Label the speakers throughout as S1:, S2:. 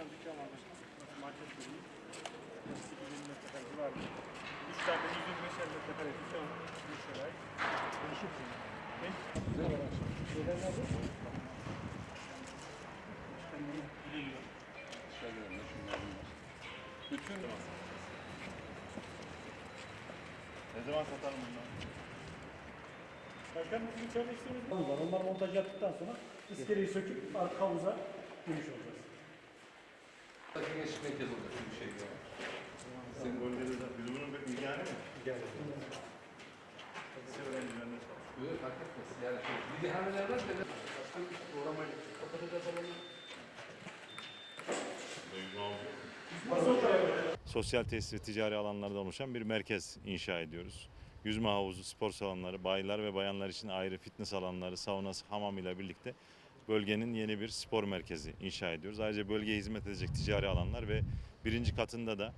S1: tane dükkan varmış. Market bölümü. 8 metrekare civarı. 3 tane 125 metrekare dükkan var. 3 olay. Değişik. Şey. Ne? Güzel var. Şeyler nerede? Biliyor. Bütün Ne zaman satarım bunları? Başkan bizim içeride işlerimiz var. Onlar montaj yaptıktan sonra iskeleyi söküp arka havuza girmiş olacağız.
S2: Bir şey ya.
S1: Senin bölgede de biz bunun bir ilgani mi? İlgani. Lise öğrencilerine çalışıyor.
S2: Böyle fark etmez. Yani şey, bilgihaneler var da başka bir programa kapatacağız falan.
S3: sosyal tesis ve ticari alanlarda oluşan bir merkez inşa ediyoruz. Yüzme havuzu, spor salonları, bayiler ve bayanlar için ayrı fitness alanları, saunası, hamam ile birlikte bölgenin yeni bir spor merkezi inşa ediyoruz. Ayrıca bölgeye hizmet edecek ticari alanlar ve birinci katında da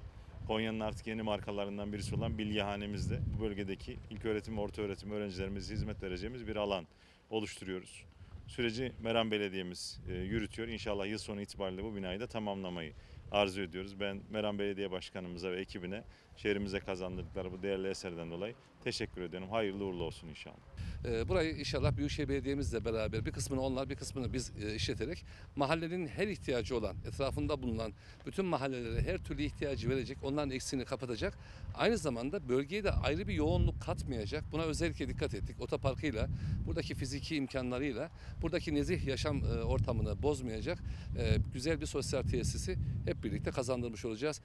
S3: Konya'nın artık yeni markalarından birisi olan Bilyehanemizde bu bölgedeki ilk öğretim ve orta öğretim öğrencilerimize hizmet vereceğimiz bir alan oluşturuyoruz. Süreci Meram Belediye'miz e, yürütüyor. İnşallah yıl sonu itibariyle bu binayı da tamamlamayı arzu ediyoruz. Ben Meram Belediye Başkanımıza ve ekibine şehrimize kazandırdıkları bu değerli eserden dolayı teşekkür ediyorum. Hayırlı uğurlu olsun inşallah.
S2: Ee, burayı inşallah Büyükşehir Belediye'mizle beraber bir kısmını onlar bir kısmını biz e, işleterek mahallenin her ihtiyacı olan etrafında bulunan bütün mahallelere her türlü ihtiyacı verecek onların eksiğini kapatacak. Aynı zamanda bölgeye de ayrı bir yoğunluk katmayacak. Buna özellikle dikkat ettik. Otoparkıyla buradaki fiziki imkanlarıyla buradaki nezih yaşam e, ortamını bozmayacak e, güzel bir sosyal tesisi hep birlikte kazandırmış olacağız.